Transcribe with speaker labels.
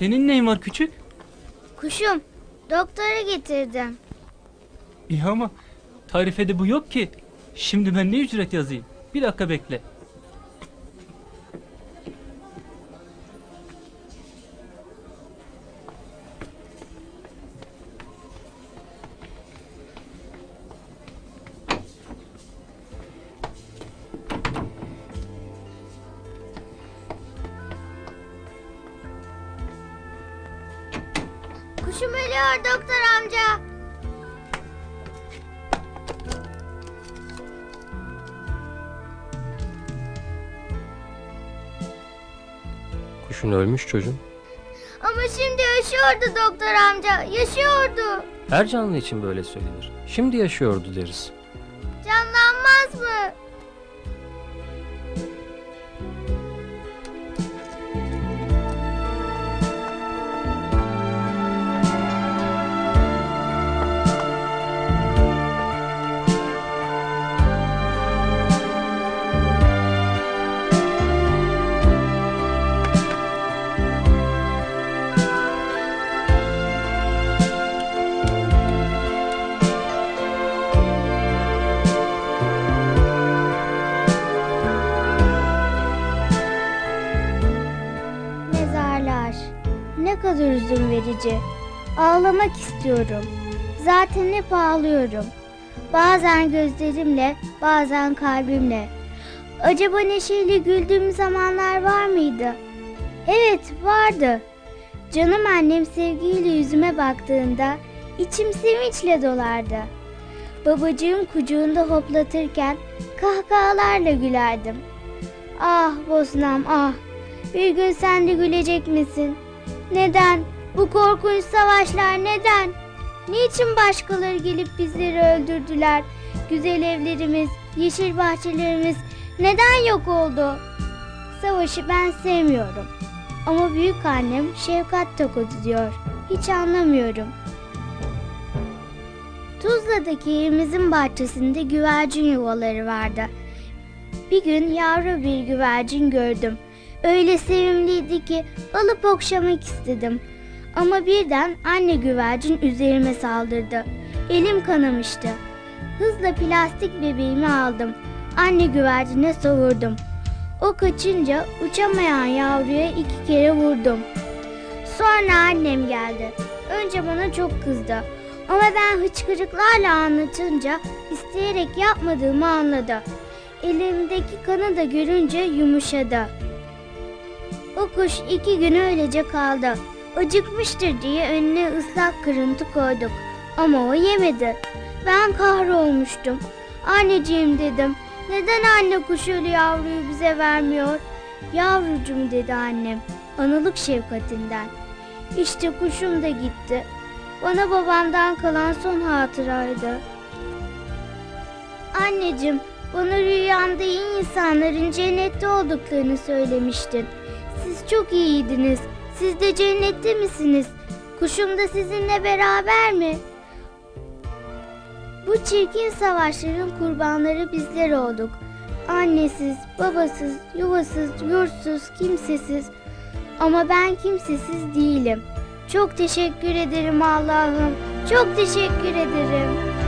Speaker 1: Senin neyin var küçük?
Speaker 2: Kuşum, doktora getirdim.
Speaker 1: İyi ama tarifede bu yok ki. Şimdi ben ne ücret yazayım? Bir dakika bekle.
Speaker 2: Kuşum ölüyor doktor amca.
Speaker 3: Kuşun ölmüş çocuğum.
Speaker 2: Ama şimdi yaşıyordu doktor amca, yaşıyordu.
Speaker 3: Her canlı için böyle söylenir. Şimdi yaşıyordu deriz.
Speaker 2: Canlanmaz mı? Ne kadar üzüm verici. Ağlamak istiyorum. Zaten hep ağlıyorum. Bazen gözlerimle, bazen kalbimle. Acaba neşeyle güldüğüm zamanlar var mıydı? Evet, vardı. Canım annem sevgiyle yüzüme baktığında içim sevinçle dolardı. Babacığım kucağında hoplatırken kahkahalarla gülerdim. Ah Bosnam ah, bir gün sen de gülecek misin? Neden? Bu korkunç savaşlar neden? Niçin başkaları gelip bizleri öldürdüler? Güzel evlerimiz, yeşil bahçelerimiz neden yok oldu? Savaşı ben sevmiyorum. Ama büyük annem şefkat tokadı diyor. Hiç anlamıyorum. Tuzla'daki evimizin bahçesinde güvercin yuvaları vardı. Bir gün yavru bir güvercin gördüm. Öyle sevimliydi ki alıp okşamak istedim. Ama birden anne güvercin üzerime saldırdı. Elim kanamıştı. Hızla plastik bebeğimi aldım. Anne güvercine savurdum. O kaçınca uçamayan yavruya iki kere vurdum. Sonra annem geldi. Önce bana çok kızdı. Ama ben hıçkırıklarla anlatınca isteyerek yapmadığımı anladı. Elimdeki kanı da görünce yumuşadı. O kuş iki gün öylece kaldı. Acıkmıştır diye önüne ıslak kırıntı koyduk. Ama o yemedi. Ben kahrolmuştum. Anneciğim dedim. Neden anne kuş ölü yavruyu bize vermiyor? Yavrucum dedi annem. Analık şefkatinden. İşte kuşum da gitti. Bana babamdan kalan son hatıraydı. Anneciğim, bana rüyamda iyi insanların cennette olduklarını söylemiştin. Çok iyiydiniz. Siz de cennette misiniz? Kuşum da sizinle beraber mi? Bu çirkin savaşların kurbanları bizler olduk. Annesiz, babasız, yuvasız, yurtsuz, kimsesiz. Ama ben kimsesiz değilim. Çok teşekkür ederim Allah'ım. Çok teşekkür ederim.